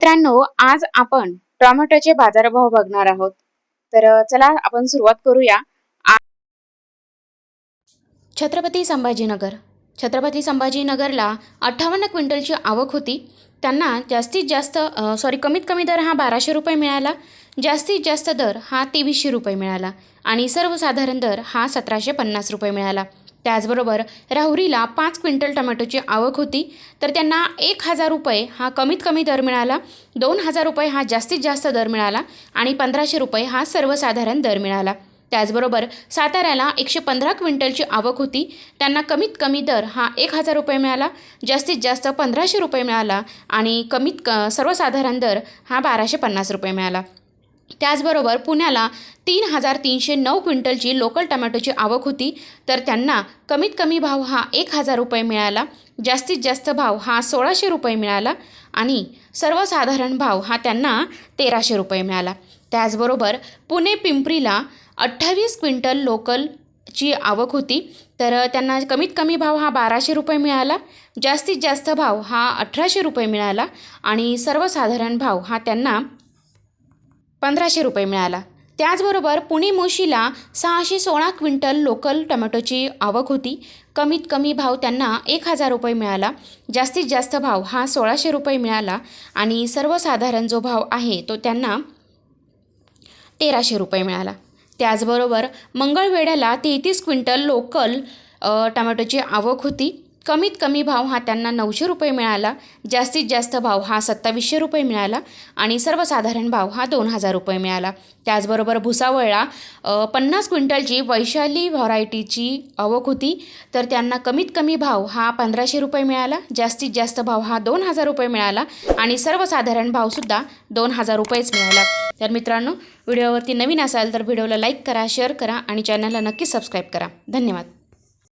मित्रांनो आज आपण टोमॅटोचे बाजारभाव बघणार आहोत. तर चला आपण सुरुवात करूया. छत्रपती संभाजीनगर. छत्रपती संभाजीनगरला अठ्ठावन्न क्विंटलची आवक होती. त्यांना जास्तीत जास्त सॉरी कमीत कमी दर हा बाराशे रुपये मिळाला. जास्तीत जास्त दर हा तेवीसशे रुपये मिळाला. आणि सर्वसाधारण दर हा सतराशे पन्नास रुपये मिळाला. त्याचबरोबर राहुरीला पाच क्विंटल टमॅटोची आवक होती. तर त्यांना एक हजार रुपये हा कमीत कमी दर मिळाला. दोन हजार रुपये हा जास्तीत जास्त दर मिळाला आणि पंधराशे रुपये हा सर्वसाधारण दर मिळाला. त्याचबरोबर साताऱ्याला एकशे पंधरा क्विंटलची आवक होती. त्यांना कमीत कमी दर हा एक हजार रुपये मिळाला. जास्तीत जास्त पंधराशे रुपये मिळाला आणि कमीत क सर्वसाधारण दर हा बाराशे पन्नास रुपये मिळाला. त्याचबरोबर पुण्याला तीन हजार तीनशे नऊ क्विंटलची लोकल टमॅटोची आवक होती. तर त्यांना कमीत कमी भाव हा एक हजार रुपये मिळाला. जास्तीत जास्त भाव हा सोळाशे रुपये मिळाला. आणि सर्वसाधारण भाव हा त्यांना तेराशे रुपये मिळाला. त्याचबरोबर पुणे पिंपरीला अठ्ठावीस क्विंटल लोकलची आवक होती. तर त्यांना कमीत कमी भाव हा बाराशे रुपये मिळाला. जास्तीत जास्त भाव हा अठराशे रुपये मिळाला. आणि सर्वसाधारण भाव हा त्यांना पंधराशे रुपये मिळाला. त्याचबरोबर पुणे मोशीला सहाशे सोळा क्विंटल लोकल टोमॅटोची आवक होती. कमीत कमी भाव त्यांना एक हजार रुपये मिळाला. जास्तीत जास्त भाव हा सोळाशे रुपये मिळाला आणि सर्वसाधारण जो भाव आहे तो त्यांना तेराशे रुपये मिळाला. त्याचबरोबर मंगळवेढ्याला तेहतीस क्विंटल लोकल टमॅटोची टोमॅटोची आवक होती. कमीत कमी भाव हा त्यांना नऊशे रुपये मिळाला. जास्तीत जास्त भाव हा सत्तावीसशे रुपये मिळाला आणि सर्वसाधारण भाव हा दोन हजार रुपये मिळाला. त्याचबरोबर भुसावळला पन्नास क्विंटलची वैशाली व्हरायटीची आवक होती. तर त्यांना कमीत कमी भाव हा पंधराशे रुपये मिळाला. जास्तीत जास्त भाव हा दोन हजार रुपये मिळाला आणि सर्वसाधारण भावसुद्धा दोन हजार रुपयेच मिळाला. तर मित्रांनो व्हिडिओवरती नवीन असाल तर व्हिडिओला लाईक करा शेअर करा आणि चॅनलला नक्की सबस्क्राईब करा. धन्यवाद.